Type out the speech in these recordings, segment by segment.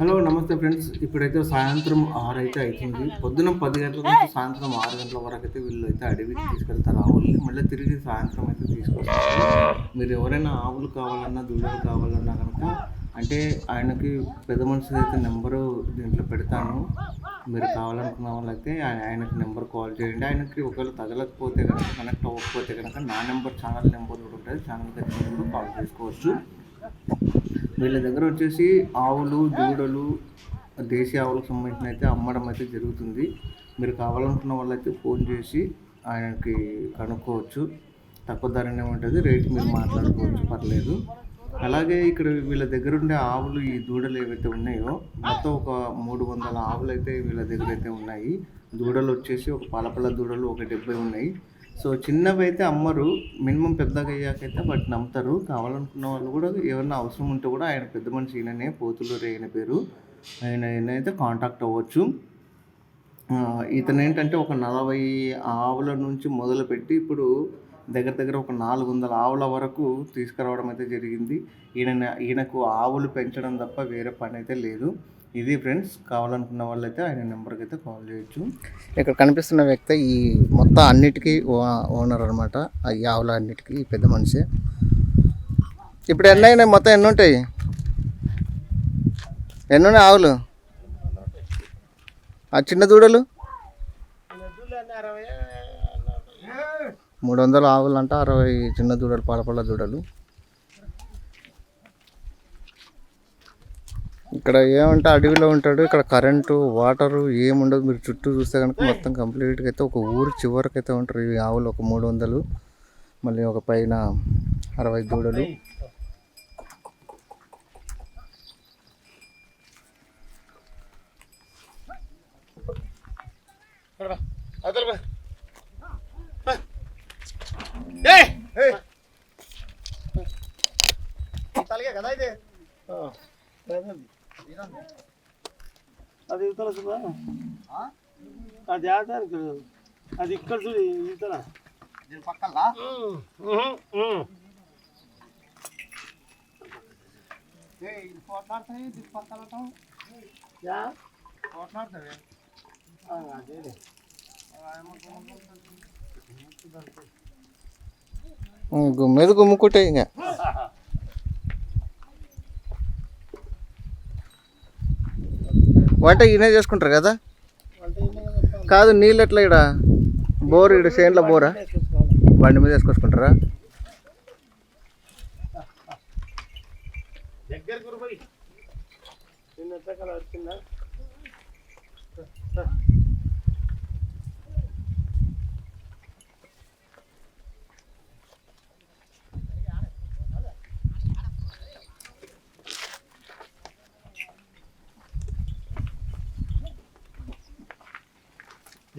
Hello నమస్తే friends. ఇప్పుడైతే సాయంత్రం ఆరు అయితే అవుతుంది పొద్దున పది గంటల నుంచి సాయంత్రం ఆరు గంటల వరకు అయితే వీళ్ళు అయితే అడవికి తీసుకెళ్తారు. ఆవుల్ని మళ్ళీ తిరిగి సాయంత్రం అయితే తీసుకొస్తారు. మీరు ఎవరైనా ఆవులు కావాలన్నా దూడలు కావాలన్నా కనుక అంటే ఆయనకి పెద్ద మనిషి అయితే నెంబరు దీంట్లో పెడతాను. మీరు కావాలనుకున్న వాళ్ళైతే ఆయనకి నెంబర్ కాల్ చేయండి. ఆయనకి ఒకవేళ తగలకపోతే కనుక కనెక్ట్ అవ్వకపోతే కనుక నా నెంబర్ ఛానల్ నెంబర్ కూడా ఉంటుంది. ఛానల్కి అయితే కాల్ చేసుకోవచ్చు. వీళ్ళ దగ్గర వచ్చేసి ఆవులు దూడలు దేశీ ఆవులకు సంబంధించిన అయితే అమ్మడం అయితే జరుగుతుంది. మీరు కావాలనుకున్న వాళ్ళైతే ఫోన్ చేసి ఆయనకి కనుక్కోవచ్చు. తక్కువ ధరనే ఉంటుంది రేట్ మీరు మాట్లాడుకోవచ్చు పర్లేదు. అలాగే ఇక్కడ వీళ్ళ దగ్గర ఉండే ఆవులు ఈ దూడలు ఏవైతే ఉన్నాయో మొత్తం ఒక మూడు వందల ఆవులు అయితే వీళ్ళ దగ్గర అయితే ఉన్నాయి. దూడలు వచ్చేసి ఒక పలపల దూడలు ఒక డెబ్బై ఉన్నాయి. సో చిన్నవి అయితే అమ్మరు మినిమం పెద్దగా అయ్యాకైతే వాటిని అమ్ముతారు కావాలనుకున్న వాళ్ళు కూడా ఏమైనా అవసరం ఉంటే కూడా ఆయన పెద్ద మనిషి ఈయననే పోతులు ఆయన పేరు. ఆయన అయితే కాంటాక్ట్ అవ్వచ్చు. ఇతను ఏంటంటే ఒక నలభై ఆవుల నుంచి మొదలుపెట్టి ఇప్పుడు దగ్గర దగ్గర ఒక నాలుగు వందల ఆవుల వరకు తీసుకురావడం అయితే జరిగింది. ఈయన ఈయనకు ఆవులు పెంచడం తప్ప వేరే పని అయితే లేదు. ఇది ఫ్రెండ్స్ కావాలనుకున్న వాళ్ళైతే ఆయన నెంబర్కి అయితే కాల్ చేయొచ్చు. ఇక్కడ కనిపిస్తున్న వ్యక్తి ఈ మొత్తం అన్నిటికీ ఓనర్ అనమాట ఈ ఆవుల అన్నిటికీ ఈ పెద్ద మనిషి. ఇప్పుడు ఎన్ని అయినాయి? మొత్తం ఎన్ని ఉంటాయి? ఎన్ని ఉన్నాయి ఆవులు? ఆ చిన్న దూడలు? మూడు వందల ఆవులు అంట అరవై చిన్న దూడలు పాలపళ్ళ దూడలు. ఇక్కడ ఏమంటే అడవిలో ఉంటాడు ఇక్కడ కరెంటు వాటరు ఏముండదు. మీరు చుట్టూ చూస్తే కనుక మొత్తం కంప్లీట్గా అయితే ఒక ఊరు చివరికి అయితే ఉంటారు ఈ ఆవులు ఒక మూడు వందలు మళ్ళీ ఒక పైన అరవై దూడలు. అది ఇతర చూడ అది ఆడడానికి అది ఇక్కడ చూడు ఇతర. మీద గుమ్ముకుంటే ఇంకా. వంట ఈయనే చేసుకుంటారు కదా? కాదు నీళ్ళు ఎట్లా ఇక్కడ బోర్ ఇక్కడ చేనులో బోరా? బండి మీద వేసుకొచ్చుకుంటారా? దగ్గర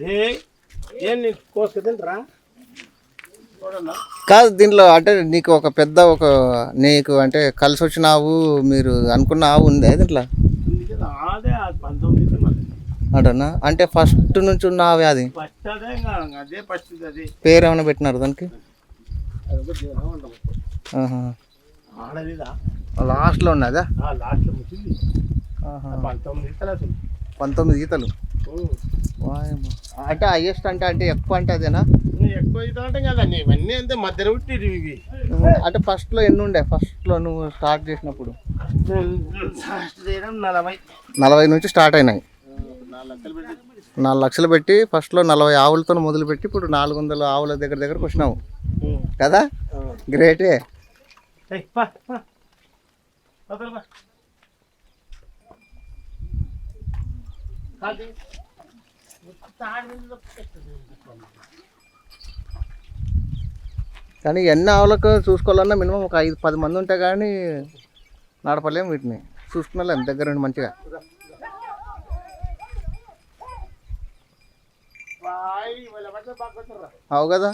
ఏ ఏం కాదు దీంట్లో అంటే నీకు ఒక పెద్ద ఒక నీకు అంటే కలిసి వచ్చిన ఆవు మీరు అనుకున్న ఆవు ఉంది దీంట్లో? అంటనా? అంటే ఫస్ట్ నుంచి ఉన్న ఆవే అది? పేరు ఏమైనా పెట్టినారు దానికి? లాస్ట్లో ఉన్నదా. పంతొమ్మిది ఈతలు. వాయమ్మ. అంటే హైయెస్ట్ అంటే అంటే ఎక్కువ అంటే అదేనా? ఎక్కువ అంటే కదా ఇవన్నీ అంతే మధ్యలో పుట్టిరు ఇవి. అంటే ఫస్ట్లో ఎన్ని ఉండే? ఫస్ట్లో నువ్వు స్టార్ట్ చేసినప్పుడు? ఫస్ట్ నలభై. నలభై నుంచి స్టార్ట్ అయినాయి. నాలుగు లక్షలు పెట్టి. నాలుగు లక్షలు పెట్టి ఫస్ట్లో నలభై ఆవులతో మొదలుపెట్టి ఇప్పుడు నాలుగు వందల ఆవుల దగ్గర దగ్గరకు వచ్చినావు. కదా? గ్రేటే ఏయ్, పా, పా. వదలు, పా. కాదు. తాడు మీద పెట్టు. కానీ ఎన్ని ఆవులకు చూసుకోవాలన్నా మినిమం ఒక ఐదు పది మంది ఉంటే కానీ నడపలేం వీటిని. చూసుకున్నాం దగ్గర నుండి మంచిగా. అవు కదా?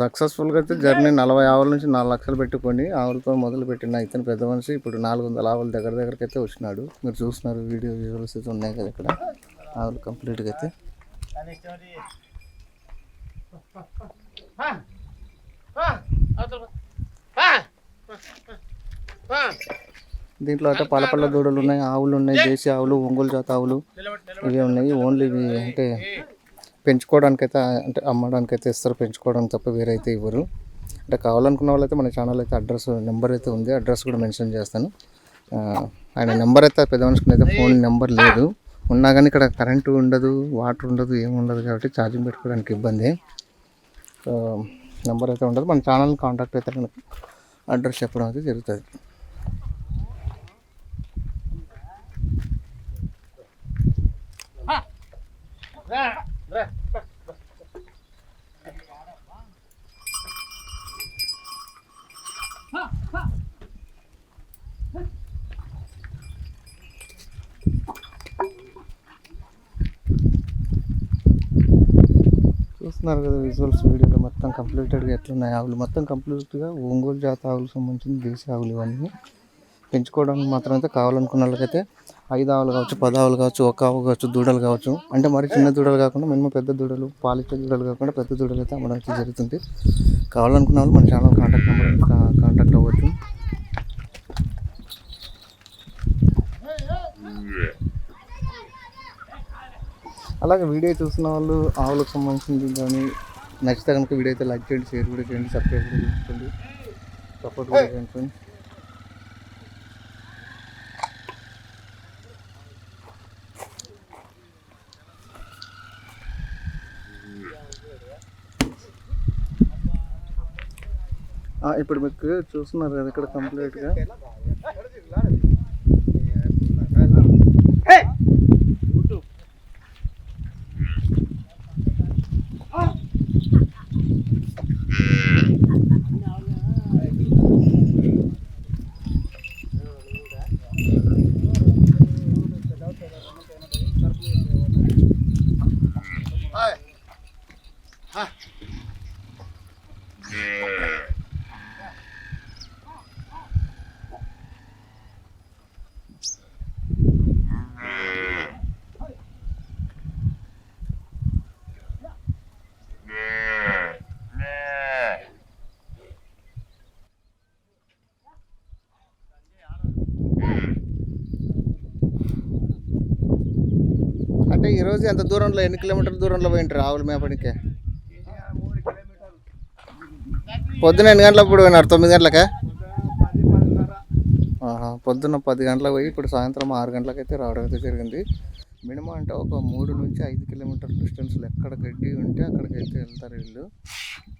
సక్సెస్ఫుల్గా అయితే జర్నీ నలభై ఆవుల నుంచి నాలుగు లక్షలు పెట్టుకొని ఆవులతో మొదలు పెట్టిన ఇతను పెద్ద మనిషి. ఇప్పుడు నాలుగు వందల ఆవుల దగ్గర దగ్గరికి అయితే వచ్చినాడు. మీరు చూస్తున్నారు వీడియో విజువల్స్ అయితే ఉన్నాయి కదా ఇక్కడ. ఆవులు కంప్లీట్గా అయితే దీంట్లో అయితే పలపల్ల దూడలు ఉన్నాయి ఆవులు ఉన్నాయి దేశీ ఆవులు ఒంగోలు జాత ఆవులు. ఇవి ఉన్నాయి. ఓన్లీ ఇవి అంటే పెంచుకోవడానికి అయితే అంటే అమ్మడానికి అయితే ఇస్తారు. పెంచుకోవడానికి తప్ప వేరైతే ఇవ్వరు. అంటే కావాలనుకున్న వాళ్ళైతే మన ఛానల్ అయితే అడ్రస్ నెంబర్ అయితే ఉంది. అడ్రస్ కూడా మెన్షన్ చేస్తాను. ఆయన నెంబర్ అయితే పెద్ద మనుషుకుని అయితే ఫోన్ నెంబర్ లేదు. ఉన్నా కానీ ఇక్కడ కరెంటు ఉండదు వాటర్ ఉండదు ఏముండదు కాబట్టి ఛార్జింగ్ పెట్టుకోవడానికి ఇబ్బంది. సో నెంబర్ అయితే ఉండదు. మన ఛానల్ కాంటాక్ట్ అయితే కనుక అడ్రస్ చెప్పడం అయితే జరుగుతుంది. చూస్తున్నారు కదా విజువల్స్ వీడియోలో మొత్తం కంప్లీటెడ్గా ఎట్లున్నాయి ఆవులు? మొత్తం కంప్లీట్గా ఒంగోలు జాత ఆవులకు సంబంధించిన దేశీ ఆవులు ఇవన్నీ పెంచుకోవడానికి మాత్రం అయితే కావాలనుకున్న వాళ్ళకైతే ఐదు ఆవులు కావచ్చు పదావులు ఆవులు కావచ్చు ఒక ఆవు కావచ్చు దూడలు కావచ్చు. అంటే మరి చిన్న దూడలు కాకుండా మినిమం పెద్ద దూడలు పాలిచ్చే దూడలు కాకుండా పెద్ద దూడలు అయితే అమ్మడం అయితే జరుగుతుంది కావాలనుకున్న వాళ్ళు మన ఛానల్ కాంటాక్ట్ నెంబర్ కాంటాక్ట్ అవ్వచ్చు. అలాగే వీడియో చూస్తున్న వాళ్ళు ఆవులకు సంబంధించింది కానీ నచ్చితే కనుక వీడియో అయితే లైక్ చేయండి షేర్ కూడా చేయండి సబ్స్క్రైబ్ కూడా చేసుకోండి. సపోర్ట్ కూడా చేయండి ఫ్రెండ్స్ ఆ, ఇప్పుడు మీకు చూస్తున్నారు కదా ఇక్కడ కంప్లీట్గా అంటే ఈరోజు ఎంత దూరంలో ఎన్ని కిలోమీటర్ల దూరంలో పోయింటారు ఆవుల మేపడికే పొద్దున ఎన్ని గంటలకు ఇప్పుడు పోయినారు? తొమ్మిది గంటలకా? పొద్దున్న పది గంటలకు పోయి ఇప్పుడు సాయంత్రం ఆరు గంటలకు అయితే రావడం అయితే జరిగింది. మినిమం అంటే ఒక మూడు నుంచి ఐదు కిలోమీటర్ డిస్టెన్స్లో ఎక్కడ గడ్డి ఉంటే అక్కడికైతే వెళ్తారు వీళ్ళు.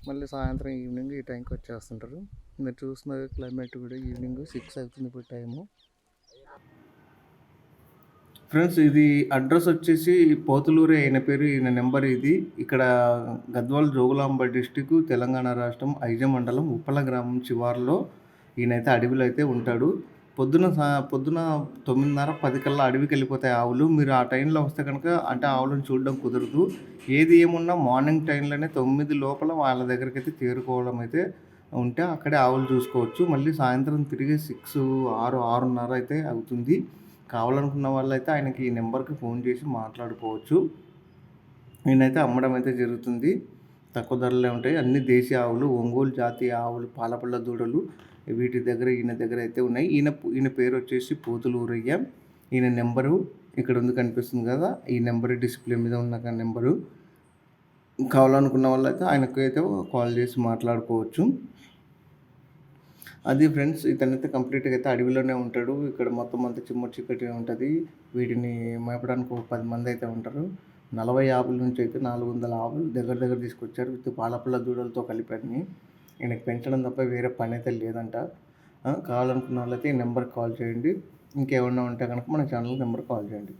మళ్ళీ సాయంత్రం ఈవినింగ్ ఈ టైంకి వచ్చేస్తుంటారు. మీరు చూసిన క్లైమేట్ కూడా ఈవినింగ్ సిక్స్ అవుతుంది ఇప్పుడు టైము. ఫ్రెండ్స్ ఇది అడ్రస్ వచ్చేసి పోతులూరే ఆయన పేరు ఈయన నెంబర్ ఇది. ఇక్కడ గద్వాల్ జోగులాంబ డిస్టిక్ తెలంగాణ రాష్ట్రం ఐజ మండలం ఉప్పల గ్రామం చివార్లో ఈయనైతే అడవిలో అయితే ఉంటాడు. పొద్దున సా- పొద్దున తొమ్మిదిన్నర పది కల్లా అడవికి వెళ్ళిపోతాయి ఆవులు. మీరు ఆ టైంలో వస్తే కనుక అంటే ఆవులను చూడడం కుదరదు. ఏది ఏమున్నా మార్నింగ్ టైంలోనే తొమ్మిది లోపల వాళ్ళ దగ్గరికి అయితే చేరుకోవడం అయితే ఉంటే అక్కడే ఆవులు చూసుకోవచ్చు. మళ్ళీ సాయంత్రం తిరిగి సిక్స్ ఆరు ఆరున్నర అయితే అవుతుంది. కావాలనుకున్న వాళ్ళైతే ఆయనకి ఈ నెంబర్కి ఫోన్ చేసి మాట్లాడుకోవచ్చు. నేనైతే అమ్మడం అయితే జరుగుతుంది. తక్కువ ధరలే ఉంటాయి. అన్ని దేశీ ఆవులు ఒంగోలు జాతీయ ఆవులు పాలపళ్ళ దూడలు వీటి దగ్గర ఈయన దగ్గర అయితే ఉన్నాయి. ఈయన ఈయన పేరు వచ్చేసి పోతులూరయ్య. ఈయన నెంబరు ఇక్కడ ఉంది కనిపిస్తుంది కదా. ఈ నెంబర్ డిస్ప్లే మీద ఉన్న నెంబరు. కావాలనుకున్న వాళ్ళైతే ఆయనకు అయితే కాల్ చేసి మాట్లాడుకోవచ్చు. అది ఫ్రెండ్స్ ఇతనైతే కంప్లీట్గా అయితే అడవిలోనే ఉంటాడు. ఇక్కడ మొత్తం అంతా చిమ్మ చీకటి ఉంటుంది. వీటిని మేపడానికి ఒక పది మంది అయితే ఉంటారు. నలభై ఆవుల నుంచి అయితే నాలుగు వందల ఆవులు దగ్గర దగ్గర తీసుకొచ్చారు. విత్ పాలపల్ల దూడలతో కలిపాడిని ఈయనకి పెంచడం తప్ప వేరే పని అయితే లేదంట. కావాలనుకున్న వాళ్ళైతే ఈ నెంబర్కి కాల్ చేయండి. ఇంకేమన్నా ఉంటే కనుక మన ఛానల్ నెంబర్ కాల్ చేయండి.